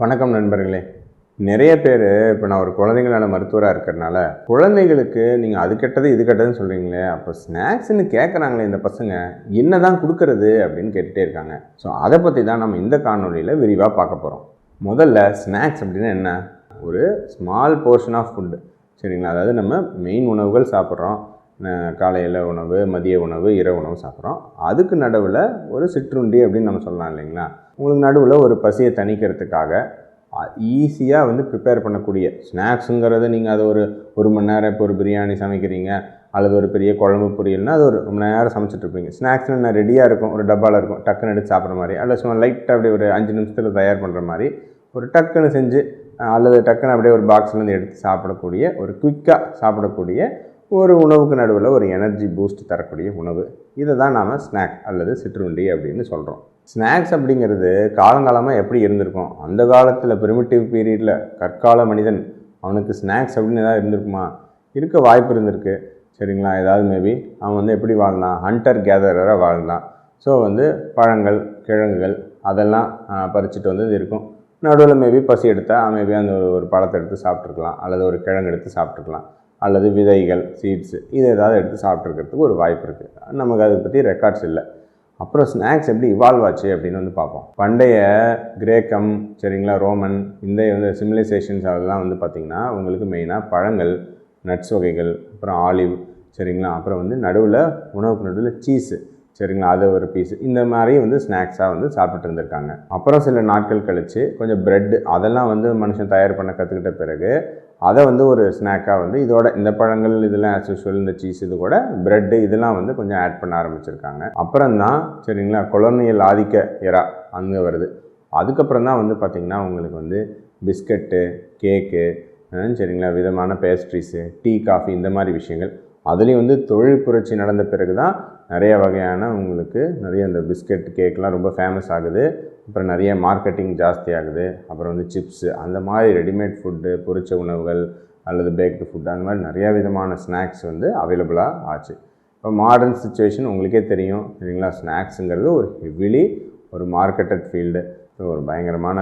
வணக்கம் நண்பர்களே. நிறைய பேர் இப்போ நான் ஒரு குழந்தைங்களான மருத்துவராக இருக்கிறனால குழந்தைகளுக்கு நீங்கள் அது கெட்டது இது கெட்டதுன்னு சொல்கிறீங்களே அப்போ ஸ்நாக்ஸ்ன்னு கேட்குறாங்களே இந்த பசங்க என்ன தான் கொடுக்கறது அப்படின்னு கேட்டுகிட்டே இருக்காங்க. ஸோ அதை பற்றி தான் நம்ம இந்த காணொலியில் விரிவாக பார்க்க போகிறோம் முதல்ல ஸ்நாக்ஸ் அப்படின்னா என்ன? ஒரு ஸ்மால் போர்ஷன் ஆஃப் ஃபுட்டு சரிங்களா? அதாவது நம்ம மெயின் உணவுகள் சாப்பிட்றோம். காலையில் உணவு மதிய உணவு இரவு உணவு சாப்பிட்றோம். அதுக்கு நடுவில் ஒரு சிற்றுண்டி அப்படின்னு நம்ம சொல்லலாம் இல்லைங்களா? உங்களுக்கு நடுவில் ஒரு பசியை தணிக்கிறதுக்காக ஈஸியாக வந்து ப்ரிப்பேர் பண்ணக்கூடிய ஸ்நாக்ஸுங்கிறது நீங்கள் அது ஒரு ஒரு மணி நேரம் இப்போ ஒரு பிரியாணி சமைக்கிறீங்க அல்லது ஒரு பெரிய குழம்பு பொரியல்னா அது ஒரு ரொம்ப நேரம் சமைச்சிட்ருப்பீங்க ஸ்நாக்ஸ்னால் நான் ரெடியாக இருக்கும் ஒரு டப்பாவில் இருக்கும் டக்குன்னு எடுத்து சாப்பிட்ற மாதிரி அல்லது சும்மா லைட்டாக அப்படியே ஒரு அஞ்சு நிமிஷத்தில் தயார் பண்ணுற மாதிரி ஒரு டக்குன்னு செஞ்சு அல்லது டக்குன்னு அப்படியே ஒரு பாக்ஸ்லேருந்து எடுத்து சாப்பிடக்கூடிய ஒரு குயிக்காக சாப்பிடக்கூடிய ஒரு உணவுக்கு நடுவில் ஒரு எனர்ஜி பூஸ்ட் தரக்கூடிய உணவு. இதை தான் நாம் ஸ்நாக் அல்லது சிற்றுண்டி அப்படின்னு சொல்கிறோம் ஸ்நாக்ஸ் அப்படிங்கிறது காலங்காலமாக எப்படி இருந்திருக்கும்? அந்த காலத்தில் பிரிமிட்டிவ் பீரியடில் கற்கால மனிதன் அவனுக்கு ஸ்நாக்ஸ் அப்படின்னு ஏதாவது இருந்திருக்குமா? இருக்க வாய்ப்பு இருந்திருக்கு. சரிங்களா? ஏதாவது மேபி அவன் வந்து எப்படி வாழலாம் ஹண்டர் கேதரராக வாழலாம் ஸோ வந்து பழங்கள் கிழங்குகள் அதெல்லாம் பறிச்சுட்டு வந்து இருக்கும். நடுவில் மேபி பசி எடுத்தால் மேபி அந்த ஒரு பழத்தை எடுத்து சாப்பிட்ருக்கலாம் அல்லது ஒரு கிழங்கு எடுத்து சாப்பிட்ருக்கலாம் அல்லது விதைகள் சீட்ஸு இது ஏதாவது எடுத்து சாப்பிட்ருக்கிறதுக்கு ஒரு வாய்ப்பு இருக்குது நமக்கு அதை பற்றி ரெக்கார்ட்ஸ் இல்லை. அப்புறம் ஸ்நாக்ஸ் எப்படி இவால்வ் ஆச்சு அப்படின்னு வந்து பார்ப்போம். பண்டைய கிரேக்கம் சரிங்களா ரோமன் இந்த வந்து சிமிலைசேஷன்ஸ் அதெல்லாம் வந்து பார்த்திங்கன்னா உங்களுக்கு மெயினாக பழங்கள் நட்ஸ் வகைகள் அப்புறம் ஆலிவ் சரிங்களா அப்புறம் வந்து நடுவில் உணவுக்கு நடுவில் சீஸு சரிங்களா? அது ஒரு பீஸ் இந்த மாதிரி வந்து ஸ்நாக்ஸாக வந்து சாப்பிட்டு இருந்திருக்காங்க. அப்புறம் சில நாட்கள் கழித்து கொஞ்சம் ப்ரெட்டு அதெல்லாம் வந்து மனுஷன் தயார் பண்ண கற்றுக்கிட்ட பிறகு அதை வந்து ஒரு ஸ்நாக்காக வந்து இதோட இந்த பழங்கள் இதெல்லாம் ஆஸ் யூஸ்வல் இந்த சீஸ் இது கூட ப்ரெட்டு இதெல்லாம் வந்து கொஞ்சம் ஆட் பண்ண ஆரம்பிச்சிருக்காங்க. அப்புறம் தான் சரிங்களா? கொலோனியல் ஆதிக்க இறா அங்கே வருது. அதுக்கப்புறம் தான் வந்து பார்த்திங்கன்னா உங்களுக்கு வந்து பிஸ்கட்டு கேக்கு சரிங்களா? விதமான பேஸ்ட்ரிஸு டீ காஃபி இந்த மாதிரி விஷயங்கள். அதுலேயும் வந்து தொழில் புரட்சி நடந்த பிறகு தான் நிறைய வகையான உங்களுக்கு நிறைய இந்த பிஸ்கட் கேக்லாம் ரொம்ப ஃபேமஸ் ஆகுது. அப்புறம் நிறைய மார்க்கெட்டிங் ஜாஸ்தி ஆகுது. அப்புறம் வந்து சிப்ஸு அந்த மாதிரி ரெடிமேட் ஃபுட்டு பொரிச்ச உணவுகள் அல்லது பேக்டு ஃபுட் அந்த மாதிரி நிறையா விதமான ஸ்நாக்ஸ் வந்து அவைலபிளாக ஆச்சு. இப்போ மாடர்ன் சுச்சுவேஷன் உங்களுக்கே தெரியும். சரிங்களா? ஸ்நாக்ஸுங்கிறது ஒரு ஹெவிலி ஒரு மார்க்கெட்டட் ஃபீல்டு ஸோ ஒரு பயங்கரமான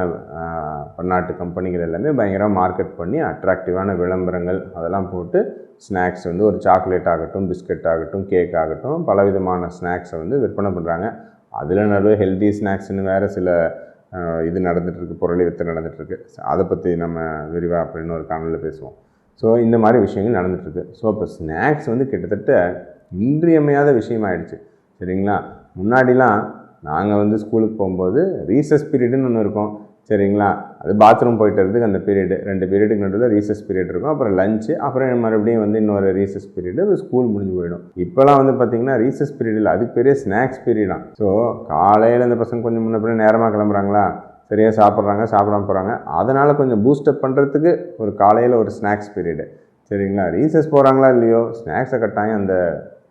பன்னாட்டு கம்பெனிகள் எல்லாமே பயங்கரமாக மார்க்கெட் பண்ணி அட்ராக்டிவான விளம்பரங்கள் அதெல்லாம் போட்டு ஸ்நாக்ஸ் வந்து ஒரு சாக்லேட் ஆகட்டும் பிஸ்கட் ஆகட்டும் கேக் ஆகட்டும் பலவிதமான ஸ்நாக்ஸை வந்து விற்பனை பண்ணுறாங்க அதில் நடுவே ஹெல்தி ஸ்நாக்ஸ்னு வேறு சில இது நடந்துகிட்ருக்கு பொருளை வித்து நடந்துகிட்ருக்கு அதை பற்றி நம்ம விரிவாக அப்படின்னு ஒரு காணொலியில் பேசுவோம். ஸோ இந்த மாதிரி விஷயங்கள் நடந்துகிட்ருக்கு ஸோ இப்போ ஸ்நாக்ஸ் வந்து கிட்டத்தட்ட இன்றியமையாத விஷயமாயிடுச்சு. சரிங்களா? முன்னாடிலாம் நாங்கள் வந்து ஸ்கூலுக்கு போகும்போது ரீசஸ் பீரியடுன்னு ஒன்று இருக்கும். சரிங்களா? அது பாத்ரூம் போயிட்டு வரதுக்கு அந்த பீரியடு ரெண்டு பீரியடுக்கு நடுவில் ரீசஸ் பீரியட் இருக்கும். அப்புறம் லஞ்சு அப்புறம் மறுபடியும் வந்து இன்னொரு ரீசஸ் பீரியடு ஸ்கூல் முடிஞ்சு போயிடும். இப்போலாம் வந்து பார்த்திங்கன்னா ரீசஸ் பீரியடில் அதுக்கு பெரிய ஸ்நாக்ஸ் பீரியடாக ஸோ காலையில் இந்த பசங்க கொஞ்சம் முன்ன பின்ன நேரமாக கிளம்புறாங்களா? சரியாக சாப்பிட்றாங்க சாப்பிடாம போகிறாங்க அதனால் கொஞ்சம் பூஸ்டப் பண்ணுறதுக்கு ஒரு காலையில் ஒரு ஸ்நாக்ஸ் பீரியடு சரிங்களா? ரீசஸ் போகிறாங்களா இல்லையோ? ஸ்நாக்ஸை கட்டாயம் அந்த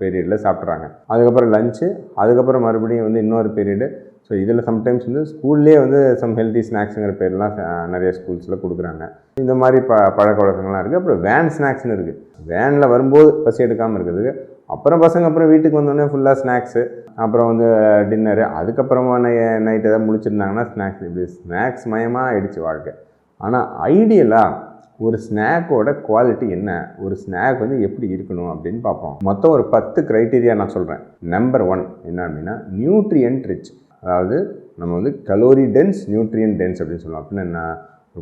பீரியடில் சாப்பிட்றாங்க. அதுக்கப்புறம் லஞ்சு அதுக்கப்புறம் மறுபடியும் வந்து இன்னொரு பீரியடு ஸோ இதில் சம்டைம்ஸ் வந்து ஸ்கூல்லேயே வந்து சம் ஹெல்த்தி ஸ்நாக்ஸுங்கிற பேர்லாம் நிறைய ஸ்கூல்ஸில் கொடுக்குறாங்க. இந்த மாதிரி ப பழக்க வழக்கங்கள்லாம் இருக்குது அப்புறம் வேன் ஸ்நாக்ஸ்னு இருக்குது வேனில் வரும்போது பசி எடுக்காமல் இருக்கிறதுக்கு அப்புறம் பசங்க அப்புறம் வீட்டுக்கு வந்தோடனே ஃபுல்லாக ஸ்நாக்ஸு அப்புறம் வந்து டின்னரு அதுக்கப்புறமா நைட் எதாவது முடிச்சிருந்தாங்கன்னா ஸ்நாக்ஸ் இப்படி ஸ்நாக்ஸ் மயமாக ஆயிடுச்சு வாழ்க்கை. ஆனால் ஐடியலாக ஒரு ஸ்நாக்கோட குவாலிட்டி என்ன? ஒரு ஸ்நாக் வந்து எப்படி இருக்கணும் அப்படின்னு பார்ப்போம். மொத்தம் ஒரு பத்து க்ரைட்டீரியா நான் சொல்கிறேன் நம்பர் ஒன் என்ன அப்படின்னா நியூட்ரியன்ட் ரிச் அதாவது நம்ம வந்து கலோரி டென்ஸ் நியூட்ரியன் டென்ஸ் அப்படின்னு சொல்லலாம். அப்படின்னா என்ன?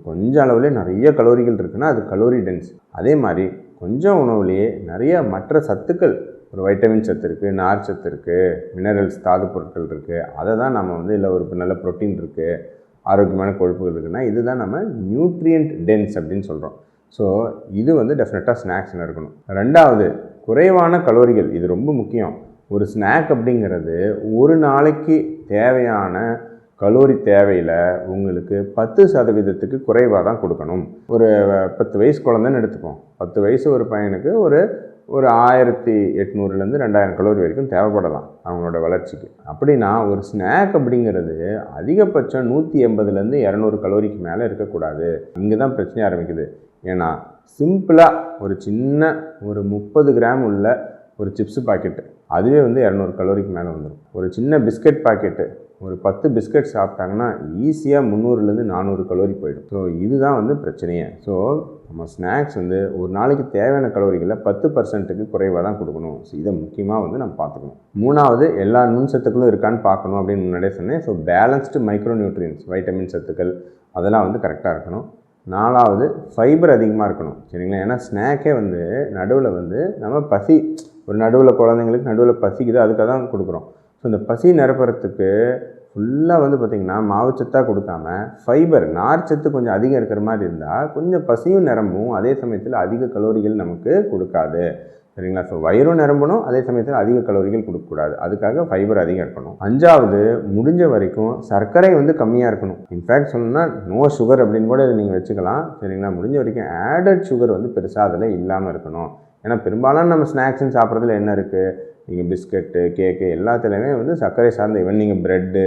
கொஞ்சம் அளவுலேயே நிறைய கலோரிகள் இருக்குன்னா அது கலோரி டென்ஸ் அதே மாதிரி கொஞ்சம் உணவுலேயே நிறைய மற்ற சத்துக்கள் ஒரு வைட்டமின் சத்து இருக்குது நார் சத்து இருக்குது மினரல்ஸ் தாது பொருட்கள் இருக்குது அதை தான் நம்ம வந்து இல்லை ஒரு நல்ல ப்ரோட்டீன் இருக்குது ஆரோக்கியமான கொழுப்புகள் இருக்குன்னா இதுதான் நம்ம நியூட்ரியன்ட் டென்ஸ் அப்படின்னு சொல்கிறோம் ஸோ இது வந்து டெஃபினட்டாக ஸ்நாக்ஸில் இருக்கணும். ரெண்டாவது குறைவான கலோரிகள் இது ரொம்ப முக்கியம். ஒரு ஸ்நாக் அப்படிங்கிறது ஒரு நாளைக்கு தேவையான கலோரி தேவையில் உங்களுக்கு பத்து சதவீதத்துக்கு குறைவாக தான் கொடுக்கணும். ஒரு பத்து வயசு குழந்தைன்னு எடுத்துப்போம் பத்து வயசு ஒரு பையனுக்கு ஒரு ஒரு ஆயிரத்தி எட்நூறுலேருந்து ரெண்டாயிரம் கலோரி வரைக்கும் தேவைப்படலாம் அவங்களோட வளர்ச்சிக்கு. அப்படின்னா ஒரு ஸ்நாக் அப்படிங்கிறது அதிகபட்சம் நூற்றி எண்பதுலேருந்து இரநூறு கலோரிக்கு மேலே இருக்கக்கூடாது. இங்கே தான் பிரச்சனை ஆரம்பிக்குது. ஏன்னா சிம்பிளாக ஒரு சின்ன ஒரு முப்பது கிராம் உள்ள ஒரு சிப்ஸு பாக்கெட்டு அதுவே வந்து இரநூறு கலோரிக்கு மேலே வந்துடும் ஒரு சின்ன பிஸ்கட் பாக்கெட்டு ஒரு பத்து பிஸ்கட் சாப்பிட்டாங்கன்னா ஈஸியாக முந்நூறுலேருந்து நானூறு கலோரி போயிடும். ஸோ இதுதான் வந்து பிரச்சனையே. ஸோ நம்ம ஸ்நாக்ஸ் வந்து ஒரு நாளைக்கு தேவையான கலோரிகளை பத்து பர்சன்ட்டுக்கு குறைவாக தான் கொடுக்கணும். ஸோ இதை முக்கியமாக வந்து நம்ம பார்த்துக்கணும். மூணாவது எல்லா நுண் சத்துக்களும் இருக்கான்னு பார்க்கணும் அப்படின்னு முன்னாடியே சொன்னேன். So balanced micro nutrients vitamin சத்துக்கள் அதெல்லாம் வந்து கரெக்டாக இருக்கணும். நாலாவது ஃபைபர் அதிகமாக இருக்கணும். சரிங்களா? ஏன்னா ஸ்நாக்கே வந்து நடுவில் வந்து நம்ம பசி ஒரு நடுவில் குழந்தைங்களுக்கு நடுவில் பசிக்குது அதுக்காக தான் கொடுக்குறோம். ஸோ இந்த பசி நிரப்புறத்துக்கு ஃபுல்லாக வந்து பார்த்திங்கன்னா மாவுச்சத்தாக கொடுக்காம ஃபைபர் நார்ச்சத்து கொஞ்சம் அதிகம் இருக்கிற மாதிரி இருந்தால் கொஞ்சம் பசியும் நிரம்பும் அதே சமயத்தில் அதிக கலோரிகள் நமக்கு கொடுக்காது. சரிங்களா? ஸோ வயிறும் நிரம்பணும் அதே சமயத்தில் அதிக கலோரிகள் கொடுக்கக்கூடாது. அதுக்காக ஃபைபர் அதிகம் இருக்கணும். அஞ்சாவது முடிஞ்ச வரைக்கும் சர்க்கரை வந்து கம்மியாக இருக்கணும். இன்ஃபேக்ட் சொல்லணும்னா நோ சுகர் அப்படின்னு கூட இதை நீங்கள் வச்சுக்கலாம். சரிங்களா? முடிஞ்ச வரைக்கும் ஆடட் சுகர் வந்து பெருசாக அதில் இல்லாமல் இருக்கணும். ஏன்னா பெரும்பாலான நம்ம ஸ்நாக்ஸ்ன்னு சாப்பிட்றதுல என்ன இருக்குது நீங்கள் பிஸ்கட்டு கேக்கு எல்லாத்துலேயுமே வந்து சர்க்கரை சார்ந்த இவன் நீங்கள் ப்ரெட்டு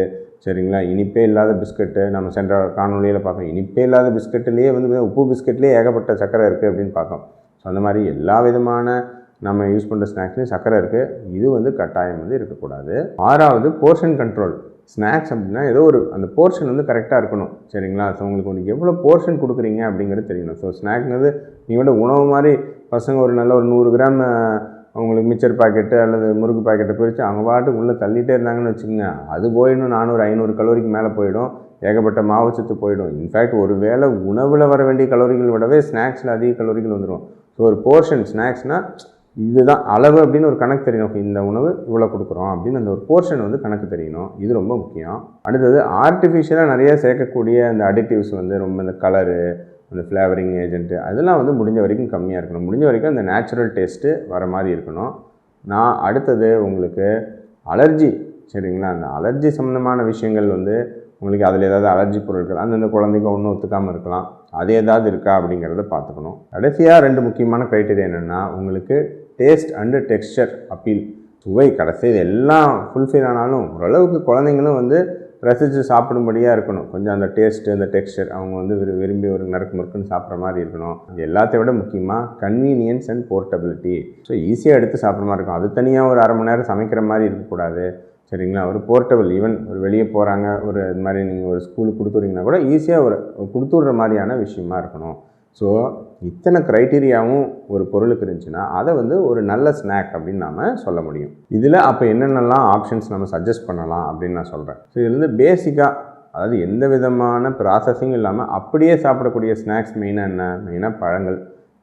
சரிங்களா? இனிப்பே இல்லாத பிஸ்கட்டு நம்ம சென்ற காணொலியில் பார்க்கோம் இனிப்பே இல்லாத பிஸ்கட்டுலேயே வந்து உப்பு பிஸ்கட்லேயே ஏகப்பட்ட சர்க்கரை இருக்குது அப்படின்னு பார்க்கோம் ஸோ அந்த மாதிரி எல்லா விதமான நம்ம யூஸ் பண்ணுற ஸ்நாக்ஸ்லேயும் சர்க்கரை இருக்குது இது வந்து கட்டாயம் வந்து இருக்கக்கூடாது. ஆறாவது போர்ஷன் கண்ட்ரோல் ஸ்நாக்ஸ் அப்படின்னா ஏதோ ஒரு அந்த போர்ஷன் வந்து கரெக்டாக இருக்கணும். சரிங்களா? ஸோ உங்களுக்கு உங்களுக்கு எவ்வளோ போர்ஷன் கொடுக்குறீங்க அப்படிங்கிறது தெரியணும். ஸோ ஸ்நாக்ங்கிறது நீங்கள் உணவு மாதிரி பசங்க ஒரு நல்ல ஒரு நூறு கிராம் அவங்களுக்கு மிச்சர் பாக்கெட்டு அல்லது முறுக்கு பாக்கெட்டை பிரித்து அவங்க பாட்டுக்கு உள்ளே தள்ளிகிட்டே இருந்தாங்கன்னு வச்சுக்கோங்க. அது போயிடும் நானூறு ஐநூறு கலோரிக்கு மேலே போயிடும். ஏகப்பட்ட மாவுச்சத்து போயிடும். இன்ஃபேக்ட் ஒரு வேளை உணவில் வர வேண்டிய கலோரிகள் விடவே ஸ்நாக்ஸில் அதிக கலோரிகள் வந்துடும் ஸோ ஒரு போர்ஷன் ஸ்நாக்ஸ்னால் இதுதான் அளவு அப்படின்னு ஒரு கணக்கு தெரியணும் இந்த உணவு இவ்வளோ கொடுக்குறோம் அப்படின்னு அந்த ஒரு போர்ஷன் வந்து கணக்கு தெரியணும். இது ரொம்ப முக்கியம். அடுத்தது ஆர்டிஃபிஷியலாக நிறைய சேர்க்கக்கூடிய அந்த அடிட்டிவ்ஸ் வந்து ரொம்ப இந்த கலரு அந்த ஃப்ளேவரிங் ஏஜென்ட்டு அதெல்லாம் வந்து முடிஞ்ச வரைக்கும் கம்மியாக இருக்கணும். முடிஞ்ச வரைக்கும் அந்த நேச்சுரல் டேஸ்ட்டு வர மாதிரி இருக்கணும். நான் அடுத்தது உங்களுக்கு அலர்ஜி சரிங்களா? அந்த அலர்ஜி சம்மந்தமான விஷயங்கள் வந்து உங்களுக்கு அதில் ஏதாவது அலர்ஜி பொருட்கள் அந்தந்த குழந்தைக்கு ஒன்றும் ஒத்துக்காமல் இருக்கலாம். அது ஏதாவது இருக்கா அப்படிங்கிறத பார்த்துக்கணும். கடைசியாக ரெண்டு முக்கியமான க்ரைட்டீரியா என்னென்னா உங்களுக்கு டேஸ்ட் அண்டு டெக்ஸ்டர் அப்பீல் சுவை கடைசி இது எல்லாம் ஃபுல்ஃபில் ஆனாலும் ஓரளவுக்கு குழந்தைங்களும் வந்து ரசித்து சாப்பிடும்படியாக இருக்கணும். கொஞ்சம் அந்த டேஸ்ட்டு அந்த டெக்ஸ்டர் அவங்க வந்து விரும்பி ஒரு நறுக்கு முறுக்குன்னு சாப்பிட்ற மாதிரி இருக்கணும். இது எல்லாத்தை விட முக்கியமாக கன்வீனியன்ஸ் அண்ட் போர்ட்டபிலிட்டி ஸோ ஈஸியாக எடுத்து சாப்பிட்ற மாதிரி இருக்கும். அது தனியாக ஒரு அரை மணி நேரம் சமைக்கிற மாதிரி இருக்கக்கூடாது. சரிங்களா? ஒரு போர்ட்டபிள் ஈவன் ஒரு வெளியே போகிறாங்க ஒரு இது மாதிரி நீங்கள் ஒரு ஸ்கூலுக்கு கொடுத்துறீங்கன்னா கூட ஈஸியாக ஒரு கொடுத்து விட்ற மாதிரியான விஷயமா இருக்கணும். ஸோ இத்தனை க்ரைட்டீரியாவும் ஒரு பொருளுக்கு இருந்துச்சுன்னா அதை வந்து ஒரு நல்ல ஸ்நாக் அப்படின்னு நாம் சொல்ல முடியும். இதில் அப்போ என்னென்னலாம் ஆப்ஷன்ஸ் நம்ம சஜஸ்ட் பண்ணலாம் அப்படின்னு நான் சொல்கிறேன் ஸோ இதுலேருந்து வந்து பேசிக்காக அதாவது எந்த விதமான ப்ராசஸிங் இல்லாமல் அப்படியே சாப்பிடக்கூடிய ஸ்நாக்ஸ் மெயினாக என்ன? மெயினாக பழங்கள்.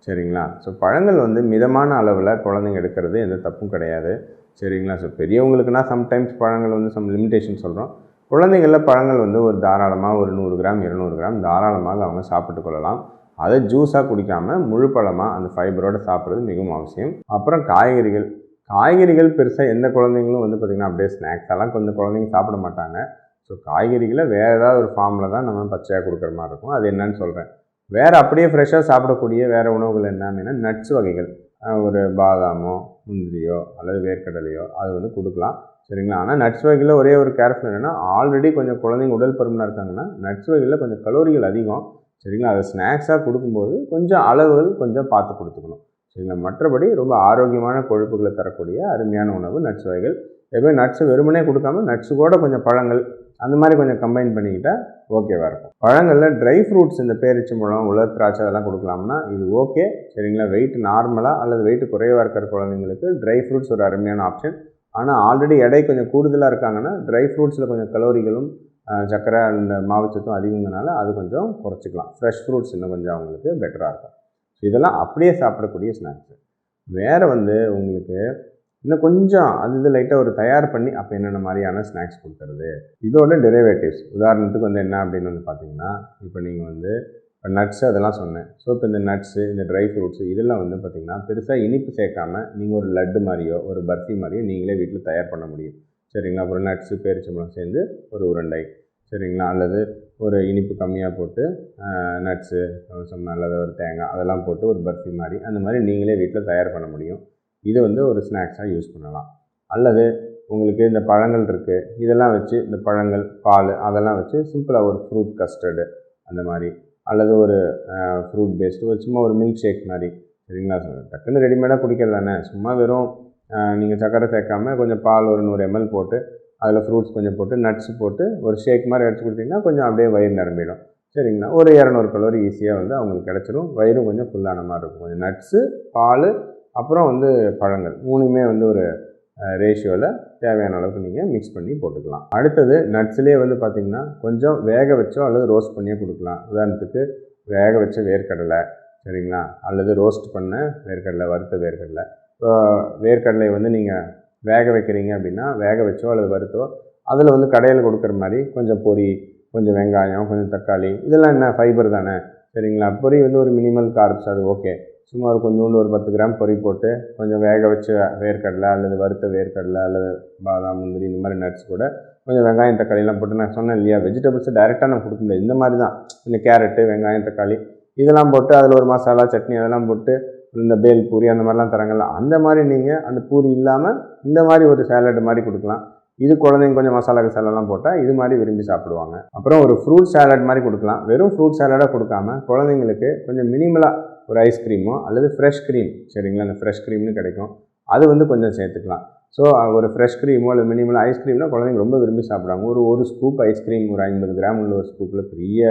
சரிங்களா? ஸோ பழங்கள் வந்து மிதமான அளவில் குழந்தைங்க எடுக்கிறது எந்த தப்பும் கிடையாது. சரிங்களா? ஸோ பெரியவங்களுக்குனா சம்டைம்ஸ் பழங்கள் வந்து சம் லிமிடேஷன் சொல்கிறோம் குழந்தைங்களில் பழங்கள் வந்து ஒரு தாராளமாக ஒரு நூறு கிராம் இருநூறு கிராம் தாராளமாக அவங்க சாப்பிட்டு கொள்ளலாம். அதை ஜூஸாக குடிக்காமல் முழு பழமாக அந்த ஃபைபரோடு சாப்பிட்றது மிகவும் அவசியம். அப்புறம் காய்கறிகள். காய்கறிகள் பெருசாக எந்த குழந்தைங்களும் வந்து பார்த்திங்கன்னா அப்படியே ஸ்நாக்ஸ் எல்லாம் கொஞ்சம் குழந்தைங்க சாப்பிட மாட்டாங்க. ஸோ காய்கறிகளை வேறு ஏதாவது ஒரு ஃபார்மில் தான் நம்ம பச்சையாக கொடுக்குற மாதிரி இருக்கும். அது என்னன்னு சொல்கிறேன் வேறு அப்படியே ஃப்ரெஷ்ஷாக சாப்பிடக்கூடிய வேறு உணவுகள் என்ன அப்படின்னா நட்ஸ் வகைகள். ஒரு பாதாமோ முந்திரியோ அல்லது வேர்க்கடலையோ அது வந்து கொடுக்கலாம். சரிங்களா? ஆனால் நட்ஸ் வகைகளில் ஒரே ஒரு கேர்ஃபுல் என்னென்னா ஆல்ரெடி கொஞ்சம் குழந்தைங்க உடல் பருமனாக இருக்காங்கன்னா நட்ஸ் வகைகளில் கொஞ்சம் கலோரிகள் அதிகம். சரிங்களா? அதை ஸ்நாக்ஸாக கொடுக்கும்போது கொஞ்சம் அளவுகள் கொஞ்சம் பார்த்து கொடுத்துக்கணும். சரிங்களா? மற்றபடி ரொம்ப ஆரோக்கியமான கொழுப்புகளை தரக்கூடிய அருமையான உணவு நட்ஸ் வகைகள். எப்போ நட்ஸு வெறுமனே கொடுக்காம நட்ஸு கூட கொஞ்சம் பழங்கள் அந்த மாதிரி கொஞ்சம் கம்பைன் பண்ணிக்கிட்டால் ஓகேவாக இருக்கும். பழங்களில் ட்ரை ஃப்ரூட்ஸ் இந்த பேரிச்சம்பழம் உலர் திராட்சை அதெல்லாம் கொடுக்கலாம்னா இது ஓகே சரிங்களா? வெயிட் நார்மலாக அல்லது வெயிட் குறைவாக இருக்கிற குழந்தைங்களுக்கு ட்ரை ஃப்ரூட்ஸ் ஒரு அருமையான ஆப்ஷன் ஆனால் ஆல்ரெடி எடை கொஞ்சம் கூடுதலாக இருக்காங்கன்னா ட்ரை ஃப்ரூட்ஸில் கொஞ்சம் கலோரிகளும் சர்க்கரை அந்த மாவுச்சத்தும் அதிகங்கிறனால அது கொஞ்சம் குறைச்சிக்கலாம். ஃப்ரெஷ் ஃப்ரூட்ஸ் இன்னும் கொஞ்சம் அவங்களுக்கு பெட்டராக இருக்கும். ஸோ இதெல்லாம் அப்படியே சாப்பிடக்கூடிய ஸ்நாக்ஸ் வேறு வந்து உங்களுக்கு இன்னும் கொஞ்சம் அது இது லைட்டாக ஒரு தயார் பண்ணி அப்போ என்னென்ன மாதிரியான ஸ்நாக்ஸ் கொடுக்குறது? இதோட டெரிவேட்டிவ்ஸ் உதாரணத்துக்கு வந்து என்ன அப்படின்னு வந்து பார்த்தீங்கன்னா இப்போ நீங்கள் வந்து இப்போ நட்ஸு அதெல்லாம் சொன்னேன். ஸோ இப்போ இந்த நட்ஸு இந்த ட்ரை ஃப்ரூட்ஸு இதெல்லாம் வந்து பார்த்திங்கன்னா பெருசாக இனிப்பு சேர்க்காம நீங்கள் ஒரு லட்டு மாதிரியோ ஒரு பர்ஃபி மாதிரியோ நீங்களே வீட்டில் தயார் பண்ண முடியும். சரிங்களா? அப்புறம் நட்ஸு பேரிச்சம்பழம் சேர்ந்து ஒரு உருண்டை. சரிங்களா? அல்லது ஒரு இனிப்பு கம்மியாக போட்டு நட்ஸு சொன்ன அல்லது ஒரு தேங்காய் அதெல்லாம் போட்டு ஒரு பர்ஃபி மாதிரி அந்த மாதிரி நீங்களே வீட்டில் தயார் பண்ண முடியும். இது வந்து ஒரு ஸ்நாக்ஸாக யூஸ் பண்ணலாம். அல்லது உங்களுக்கு இந்த பழங்கள் இருக்குது இதெல்லாம் வச்சு இந்த பழங்கள் பால் அதெல்லாம் வச்சு சிம்பிளாக ஒரு ஃப்ரூட் கஸ்டர்டு அந்த மாதிரி. அல்லது ஒரு ஃப்ரூட் பேஸ்டு ஒரு சும்மா ஒரு மில்க் ஷேக் மாதிரி. சரிங்களா? டக்குன்னு ரெடிமேடாக குடிக்கிறது தானே. சும்மா வெறும் நீங்கள் சக்கரை சேர்க்காம கொஞ்சம் பால் ஒரு நூறு எம்எல் போட்டு அதில் ஃப்ரூட்ஸ் கொஞ்சம் போட்டு நட்ஸ் போட்டு ஒரு ஷேக் மாதிரி அடிச்சு கொடுத்தீங்கன்னா கொஞ்சம் அப்படியே வயிறு நிரம்பிடும். சரிங்களா? ஒரு இரநூறு கலோரி ஈஸியாக வந்து அவங்களுக்கு கிடச்சிரும். வயிறும் கொஞ்சம் ஃபுல்லான மாதிரி இருக்கும். கொஞ்சம் நட்ஸு பால் அப்புறம் வந்து பழங்கள். மூணுமே வந்து ஒரு ரேஷியோவில் தேவையான அளவுக்கு நீங்கள் மிக்ஸ் பண்ணி போட்டுக்கலாம். அடுத்தது நட்ஸ்லேயே வந்து பார்த்திங்கன்னா கொஞ்சம் வேக வச்சோ அல்லது ரோஸ்ட் பண்ணியோ கொடுக்கலாம். உதாரணத்துக்கு வேக வச்ச வேர்க்கடலை சரிங்களா? அல்லது ரோஸ்ட் பண்ண வேர்க்கடலை வறுத்த வேர்க்கடலை. இப்போ வேர்க்கடலை வந்து நீங்கள் வேக வைக்கிறீங்க அப்படின்னா வேக வச்சோ அல்லது வறுத்தோ அதில் வந்து கடையில் கொடுக்குற மாதிரி கொஞ்சம் பொரி கொஞ்சம் வெங்காயம் கொஞ்சம் தக்காளி இதெல்லாம் என்ன? ஃபைபர் தானே சரிங்களா? பொரி வந்து ஒரு மினிமல் கார்ப்ஸ் அது ஓகே சும்மா ஒரு கொஞ்சோண்டு ஒரு பத்து கிராம் பொரி போட்டு கொஞ்சம் வேக வச்ச வேர்க்கடலை அல்லது வறுத்த வேர்க்கடலை அல்லது பாதாம் முந்திரி இந்த மாதிரி நட்ஸ் கூட கொஞ்சம் வெங்காயம் தக்காளிலாம் போட்டு நான் சொன்னேன் இல்லையா? வெஜிடபிள்ஸை டேரெக்டாக நம்ம கொடுக்க முடியாது. இந்த மாதிரி தான். இந்த கேரட்டு வெங்காயம் தக்காளி இதெல்லாம் போட்டு அதில் ஒரு மசாலா சட்னி அதெல்லாம் போட்டு இந்த பேல் பூரி அந்த மாதிரிலாம் தராங்கல்ல அந்த மாதிரி நீங்கள் அந்த பூரி இல்லாமல் இந்த மாதிரி ஒரு சேலட் மாதிரி கொடுக்கலாம். இது குழந்தைங்க கொஞ்சம் மசாலா கசாலெல்லாம் போட்டால் இது மாதிரி விரும்பி சாப்பிடுவாங்க. அப்புறம் ஒரு ஃப்ரூட் சேலட் மாதிரி கொடுக்கலாம். வெறும் ஃப்ரூட் சேலடாக கொடுக்காம குழந்தைங்களுக்கு கொஞ்சம் மினிமலாக ஒரு ஐஸ்கிரீமோ அல்லது ஃப்ரெஷ் க்ரீம் சரிங்களா? அந்த ஃப்ரெஷ் க்ரீம்னு கிடைக்கும். அது வந்து கொஞ்சம் சேர்த்துக்கலாம். ஸோ ஒரு ஃப்ரெஷ் க்ரீமோ அல்லது மினிமலாக ஐஸ்கிரீம்னா குழந்தைங்க ரொம்ப விரும்பி சாப்பிடுவாங்க. ஒரு ஒரு ஸ்கூப் ஐஸ்கிரீம் ஒரு ஐம்பது கிராம் உள்ள ஒரு ஸ்கூப்பில் பெரிய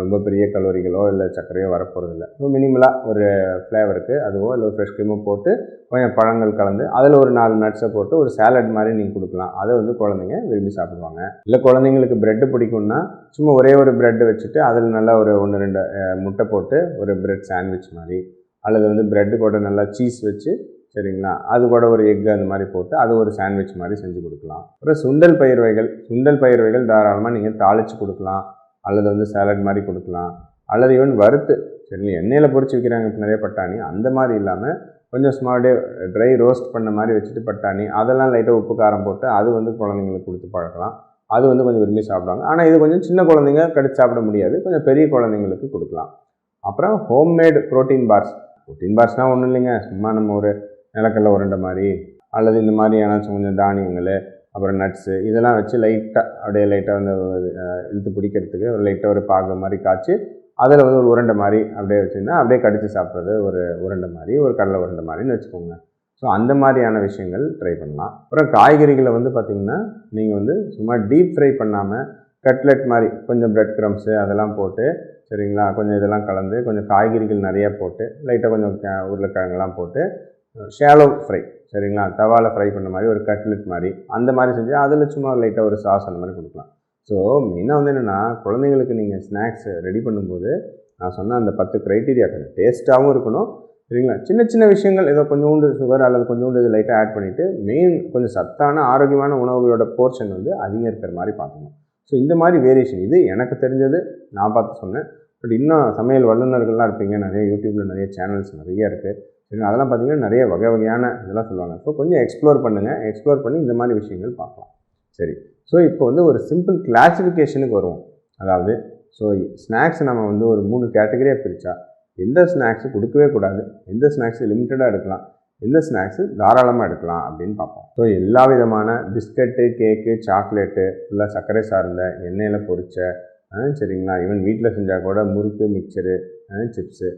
ரொம்ப பெரிய கலோரிகளோ இல்லை சர்க்கரையோ வரப்போகிறதில்ல ஸோ மினிமலாக ஒரு ஃப்ளேவருக்கு அதுவோ இல்லை ஒரு ஃப்ரெஷ் க்ரீமோ போட்டு கொஞ்சம் பழங்கள் கலந்து அதில் ஒரு நாலு நட்ஸை போட்டு ஒரு சேலட் மாதிரி நீங்கள் கொடுக்கலாம். அதை வந்து குழந்தைங்க விரும்பி சாப்பிடுவாங்க. இல்லை குழந்தைங்களுக்கு ப்ரெட்டு பிடிக்கும்னா சும்மா ஒரே ஒரு ப்ரெட்டு வச்சுட்டு அதில் நல்லா ஒரு ஒன்று ரெண்டு முட்டை போட்டு ஒரு ப்ரெட் சாண்ட்விச் மாதிரி. அல்லது வந்து ப்ரெட்டு கூட நல்லா சீஸ் வச்சு சரிங்களா? அது கூட ஒரு எக் அந்த மாதிரி போட்டு அது ஒரு சாண்ட்விச் மாதிரி செஞ்சு கொடுக்கலாம். அப்புறம் சுண்டல் பயிர் வகைகள். சுண்டல் பயிர் வகைகள் தாராளமாக நீங்கள் தாளித்து கொடுக்கலாம். அல்லது வந்து சேலட் மாதிரி கொடுக்கலாம். அல்லது ஈவன் வறுத்து சரி எண்ணெயில் பொறிச்சு விற்கிறாங்க இப்போ நிறைய பட்டாணி அந்த மாதிரி இல்லாமல் கொஞ்சம் ஸ்மார்டே ட்ரை ரோஸ்ட் பண்ண மாதிரி வச்சுட்டு பட்டாணி அதெல்லாம் லைட்டாக உப்பு காரம் போட்டு அது வந்து குழந்தைங்களுக்கு கொடுத்து பழக்கலாம். அது வந்து கொஞ்சம் விரும்பி சாப்பிடுவாங்க. ஆனால் இது கொஞ்சம் சின்ன குழந்தைங்க கடிச்சு சாப்பிட முடியாது. கொஞ்சம் பெரிய குழந்தைங்களுக்கு கொடுக்கலாம். அப்புறம் ஹோம்மேடு ப்ரோட்டீன் பார்ஸ் ப்ரோட்டீன் பார்ஸ்னால் ஒன்றும் இல்லைங்க. சும்மா நம்ம ஒரு நிலக்கடலை உருண்டை மாதிரி அல்லது இந்த மாதிரி ஏன்னாச்சும் கொஞ்சம் தானியங்கள் அப்புறம் நட்ஸு இதெல்லாம் வச்சு லைட்டாக அப்படியே லைட்டாக வந்து இழுத்து பிடிக்கிறதுக்கு ஒரு லைட்டாக ஒரு பாகு மாதிரி காய்ச்சி அதில் வந்து ஒரு உருண்டை மாதிரி அப்படியே வச்சுருந்தா அப்படியே கடித்து சாப்பிட்றது ஒரு உருண்டை மாதிரி ஒரு கடலை உருண்டை மாதிரின்னு வச்சுக்கோங்க. ஸோ அந்த மாதிரியான விஷயங்கள் ட்ரை பண்ணலாம். அப்புறம் காய்கறிகளை வந்து பார்த்திங்கன்னா நீங்கள் வந்து சும்மா டீப் ஃப்ரை பண்ணாமல் கட்லெட் மாதிரி கொஞ்சம் ப்ரெட் க்ரம்ஸு அதெல்லாம் போட்டு சரிங்களா? கொஞ்சம் இதெல்லாம் கலந்து கொஞ்சம் காய்கறிகள் நிறையா போட்டு லைட்டாக கொஞ்சம் உருளைக்கிழங்கெல்லாம் போட்டு ஷேலோ ஃப்ரை சரிங்களா? தவாவில் ஃப்ரை பண்ண மாதிரி ஒரு கட்லெட் மாதிரி அந்த மாதிரி செஞ்சு அதில் சும்மா லைட்டாக ஒரு சாஸ் அந்த மாதிரி கொடுக்கலாம். ஸோ மெயினாக வந்து என்னென்னா குழந்தைங்களுக்கு நீங்கள் ஸ்நாக்ஸ் ரெடி பண்ணும்போது நான் சொன்ன அந்த பத்து க்ரைட்டீரியா கிடையாது டேஸ்ட்டாகவும் இருக்கணும். சரிங்களா? சின்ன சின்ன விஷயங்கள் ஏதோ கொஞ்சோண்டு சுகர் அல்லது கொஞ்சோண்டு இது லைட்டாக ஆட் பண்ணிவிட்டு மெயின் கொஞ்சம் சத்தான ஆரோக்கியமான உணவுகளோட போர்ஷன் வந்து அதிகம் இருக்கிற மாதிரி பார்க்கணும் ஸோ இந்த மாதிரி வேரியேஷன் இது எனக்கு தெரிஞ்சது நான் பார்த்து சொன்னேன். பட் இன்னும் சமையல் வல்லுநர்கள்லாம் இருப்பீங்க நிறைய யூடியூப்பில் நிறைய சேனல்ஸ் நிறைய இருக்குது அதெல்லாம் பார்த்தீங்கன்னா நிறைய வகை வகையான இதெல்லாம் சொல்லுவாங்க. ஸோ கொஞ்சம் எக்ஸ்ப்ளோர் பண்ணுங்கள் எக்ஸ்ப்ளோர் பண்ணி இந்த மாதிரி விஷயங்கள் பார்க்கலாம். சரி. ஸோ இப்போ வந்து ஒரு சிம்பிள் கிளாஸிஃபிகேஷனுக்கு வருவோம். அதாவது ஸோ ஸ்நாக்ஸ் நம்ம வந்து ஒரு மூணு கேட்டகரியாக பிரித்தா எந்த ஸ்நாக்ஸு கொடுக்கவே கூடாது. எந்த ஸ்நாக்ஸு லிமிட்டடாக எடுக்கலாம். எந்த ஸ்நாக்ஸு தாராளமாக எடுக்கலாம் அப்படின்னு பார்ப்போம். ஸோ எல்லா விதமான பிஸ்கட்டு கேக்கு சாக்லேட்டு ஃபுல்லாக சர்க்கரை சார்ந்த எண்ணெயில் பொரிச்ச சரிங்களா? ஈவன் வீட்டில் செஞ்சால் கூட முறுக்கு மிக்சரு சிப்ஸு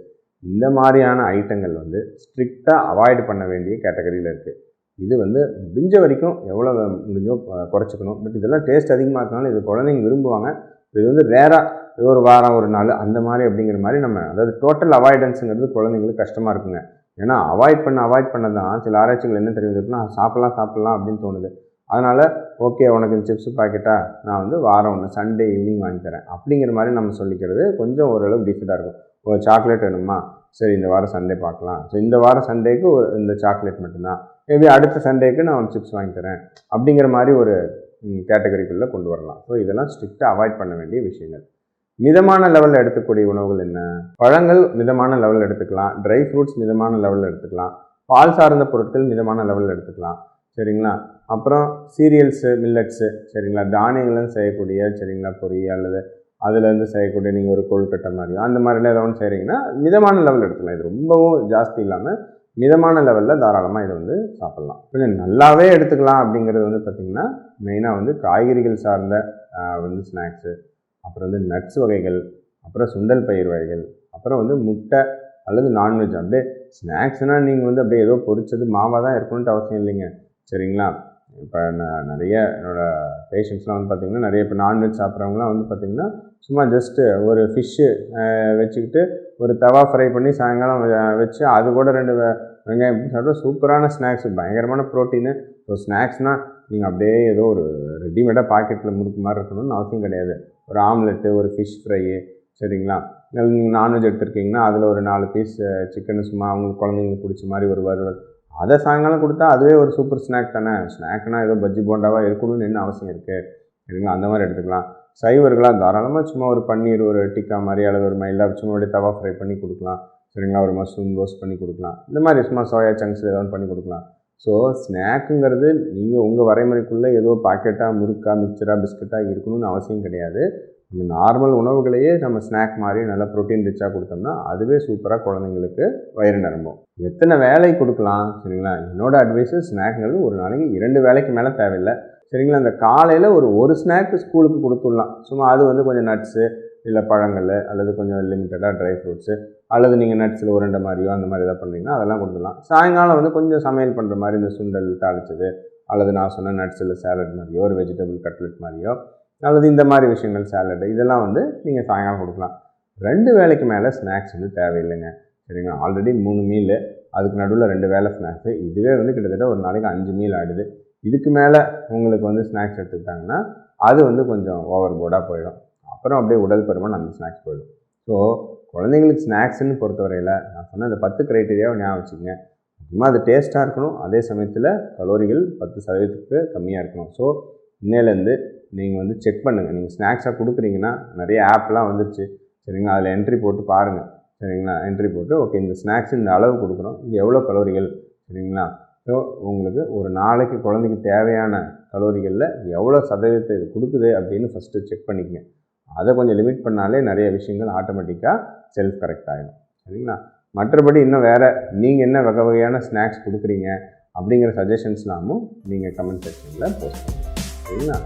இந்த மாதிரியான ஐட்டங்கள் வந்து ஸ்ட்ரிக்டாக அவாய்ட் பண்ண வேண்டிய கேட்டகரியில் இருக்குது இது வந்து முடிஞ்ச வரைக்கும் எவ்வளோ முடிஞ்சோ குறைச்சிக்கணும். பட் இதெல்லாம் டேஸ்ட் அதிகமாக இருக்கனால இது குழந்தைங்க விரும்புவாங்க. இது வந்து ரேராக ஒரு வாரம் ஒரு நாள் அந்த மாதிரி அப்படிங்கிற மாதிரி நம்ம அதாவது டோட்டல் அவாய்டன்ஸுங்கிறது குழந்தைங்களுக்கு கஷ்டமாக இருக்குங்க. ஏன்னா அவாய்ட் பண்ண அவாய்ட் பண்ண தான் சில ஆராய்ச்சிகள் என்ன தெரியுதுன்னா சாப்பிட்லாம் சாப்பிட்லாம் அப்படின்னு தோணுது. அதனால் ஓகே உனக்கு இந்த சிப்ஸ் பாக்கெட்டா நான் வந்து வாரம் ஒன்று சண்டே ஈவினிங் வாங்கி தரேன். அப்படிங்கிற மாதிரி நம்ம சொல்லிக்கிறது கொஞ்சம் ஓரளவு டிஃபிட்டாக இருக்கும். ஒரு சாக்லேட் வேணுமா? சரி இந்த வாரம் சண்டே பார்க்கலாம். ஸோ இந்த வாரம் சண்டேக்கு ஒரு இந்த சாக்லேட் மட்டும்தான். மேபி அடுத்த சண்டேக்கு நான் சிப்ஸ் வாங்கி தரேன். அப்படிங்கிற மாதிரி ஒரு கேட்டகரிக்குள்ளே கொண்டு வரலாம். ஸோ இதெல்லாம் ஸ்ட்ரிக்டாக அவாய்ட் பண்ண வேண்டிய விஷயங்கள். மிதமான லெவலில் எடுத்துக்கூடிய உணவுகள் என்ன? பழங்கள் மிதமான லெவலில் எடுத்துக்கலாம். ட்ரை ஃப்ரூட்ஸ் மிதமான லெவலில் எடுத்துக்கலாம். பால் சார்ந்த பொருட்கள் மிதமான லெவலில் எடுத்துக்கலாம். சரிங்களா? அப்புறம் சீரியல்ஸு மில்லட்ஸு சரிங்களா? தானியங்களும் செய்யக்கூடிய சரிங்களா பொரி அல்லது அதுலேருந்து செய்யக்கூடிய நீங்கள் ஒரு கொழுக்கட்டை மாதிரியோ அந்த மாதிரிலாம் ஏதோ ஒன்று செய்கிறீங்கன்னா மிதமான லெவலில் எடுத்துக்கலாம். இது ரொம்பவும் ஜாஸ்தி இல்லாமல் மிதமான லெவலில் தாராளமாக இதை வந்து சாப்பிட்லாம். கொஞ்சம் நல்லாவே எடுத்துக்கலாம் அப்படிங்கிறது வந்து பார்த்திங்கன்னா மெயினாக வந்து காய்கறிகள் சார்ந்த வந்து ஸ்நாக்ஸு அப்புறம் வந்து நட்ஸ் வகைகள் அப்புறம் சுண்டல் பயிர் வகைகள் அப்புறம் வந்து முட்டை அல்லது நான்வெஜ் அப்படியே ஸ்நாக்ஸ்னால் நீங்கள் வந்து அப்படியே ஏதோ பொரிச்சது மாவாக தான் இருக்கணுன்ட்டு அவசியம் இல்லைங்க. சரிங்களா? இப்போ நான் நிறைய என்னோடய பேஷண்ட்ஸ்லாம் வந்து பார்த்திங்கன்னா நிறைய இப்போ நான்வெஜ் சாப்பிட்றவங்களாம் வந்து பார்த்திங்கன்னா சும்மா ஜஸ்ட்டு ஒரு ஃபிஷ்ஷு வச்சுக்கிட்டு ஒரு தவா ஃப்ரை பண்ணி சாயங்காலம் வச்சு அது கூட ரெண்டு வெங்காயம் போட்டு சாப்பிட்டா சூப்பரான ஸ்நாக்ஸ் பயங்கரமான ப்ரோட்டீனு ஸோ ஸ்நாக்ஸ்னால் நீங்கள் அப்படியே ஏதோ ஒரு ரெடிமேடாக பாக்கெட்டில் முறுக்கு மாதிரி இருக்கணும்னு அவசியம் கிடையாது. ஒரு ஆம்லெட்டு ஒரு ஃபிஷ் ஃப்ரையு சரிங்களா? இல்லை நீங்கள் நான்வெஜ் எடுத்துருக்கீங்கன்னா அதில் ஒரு நாலு பீஸ் சிக்கன் சும்மா அவங்களுக்கு குழந்தைங்களுக்கு பிடிச்ச மாதிரி ஒரு வறுவல். அதை சாயங்காலம் கொடுத்தா அதுவே ஒரு சூப்பர் ஸ்நாக் தானே? ஸ்நாக்னா ஏதோ பஜ்ஜி போண்டாவாக இருக்கணும்னு என்ன அவசியம் இருக்குது சரிங்களா? அந்த மாதிரி எடுத்துக்கலாம். சைவர்களாக தாராளமாக சும்மா ஒரு பன்னீர் ஒரு டிக்கா மாதிரி அல்லது ஒரு மயிலாக சும்மா அப்படியே தவா ஃப்ரை பண்ணி கொடுக்கலாம். சரிங்களா? ஒரு மஷ்ரூம் ரோஸ்ட் பண்ணி கொடுக்கலாம். இந்த மாதிரி சும்மா சோயா சங்க்ஸ் ஏதாவது பண்ணி கொடுக்கலாம். ஸோ ஸ்நாக்குங்கிறது நீங்கள் உங்கள் வரைமுறைக்குள்ளே ஏதோ பாக்கெட்டாக முறுக்கா மிக்சராக பிஸ்கட்டாக இருக்கணும்னு அவசியம் கிடையாது. நம்ம நார்மல் உணவுகளையே நம்ம ஸ்நாக் மாதிரி நல்லா ப்ரோட்டீன் ரிச்சாக கொடுத்தோம்னா அதுவே சூப்பராக குழந்தைங்களுக்கு வயிறு நிரம்பும். எத்தனை வேலை கொடுக்கலாம்? சரிங்களா? என்னோட அட்வைஸு ஸ்நாக்ங்கிறது ஒரு நாளைக்கு இரண்டு வேலைக்கு மேலே தேவையில்லை. சரிங்களா? அந்த காலையில் ஒரு ஒரு ஸ்நாக்கு ஸ்கூலுக்கு கொடுத்துடலாம். சும்மா அது வந்து கொஞ்சம் நட்ஸு இல்லை பழங்கள் அல்லது கொஞ்சம் லிமிட்டடாக ட்ரை ஃப்ரூட்ஸு அல்லது நீங்கள் நட்ஸில் உருண்டை மாதிரியோ அந்த மாதிரி எதாவது பண்ணுறீங்கன்னா அதெல்லாம் கொடுத்துடலாம். சாயங்காலம் வந்து கொஞ்சம் சமையல் பண்ணுற மாதிரி இந்த சுண்டல் தாளிச்சது அல்லது நான் சொன்ன நட்ஸில் சேலட் மாதிரியோ ஒரு வெஜிடபிள் கட்லெட் மாதிரியோ அல்லது இந்த மாதிரி விஷயங்கள் சேலடு இதெல்லாம் வந்து நீங்கள் சாயங்காலம் கொடுக்கலாம். ரெண்டு வேலைக்கு மேலே ஸ்நாக்ஸ் வந்து தேவையில்லைங்க. சரிங்களா? ஆல்ரெடி மூணு மீல் அதுக்கு நடுவில் ரெண்டு வேலை ஸ்நாக்ஸு இதுவே வந்து கிட்டத்தட்ட ஒரு நாளைக்கு அஞ்சு மீல் ஆடுது இதுக்கு மேலே உங்களுக்கு வந்து ஸ்நாக்ஸ் எடுத்துக்கிட்டாங்கன்னா அது வந்து கொஞ்சம் ஓவர் போர்டாக போயிடும். அப்புறம் அப்படியே உடல் பருமன் அந்த ஸ்நாக்ஸ் போயிடும். ஸோ குழந்தைங்களுக்கு ஸ்நாக்ஸ்ன்னு பொறுத்தவரையில் நான் சொன்ன இந்த பத்து க்ரைட்டீரியாவை ஞாபகம் வச்சுக்கோங்க. முக்கியமாக அது டேஸ்ட்டாக இருக்கணும். அதே சமயத்தில் கலோரிகள் பத்து சதவீதத்துக்கு கம்மியாக இருக்கணும். ஸோ இன்னையிலேருந்து நீங்கள் வந்து செக் பண்ணுங்கள் நீங்கள் ஸ்நாக்ஸாக கொடுக்குறீங்கன்னா நிறைய ஆப்லாம் வந்துருச்சு. சரிங்களா? அதில் என்ட்ரி போட்டு பாருங்கள் சரிங்களா? என்ட்ரி போட்டு ஓகே இந்த ஸ்நாக்ஸ் இந்த அளவு கொடுக்குறோம் இது எவ்வளோ கலோரிகள் சரிங்களா? ஸோ உங்களுக்கு ஒரு நாளைக்கு குழந்தைக்கு தேவையான கலோரிகளில் எவ்வளோ சதவீதத்தை இது கொடுக்குது அப்படின்னு ஃபஸ்ட்டு செக் பண்ணிக்கங்க. அதை கொஞ்சம் லிமிட் பண்ணாலே நிறைய விஷயங்கள் ஆட்டோமேட்டிக்காக செல்ஃப் கரெக்ட் ஆகிடும் சரிங்களா? மற்றபடி இன்னும் வேறு நீங்கள் என்ன வகை வகையான ஸ்நாக்ஸ் கொடுக்குறீங்க அப்படிங்கிற சஜஷன்ஸ்லாமும் நீங்கள் கமெண்ட் செக்ஷனில் போஸ்ட் பண்ணுங்கள் சரிங்களா?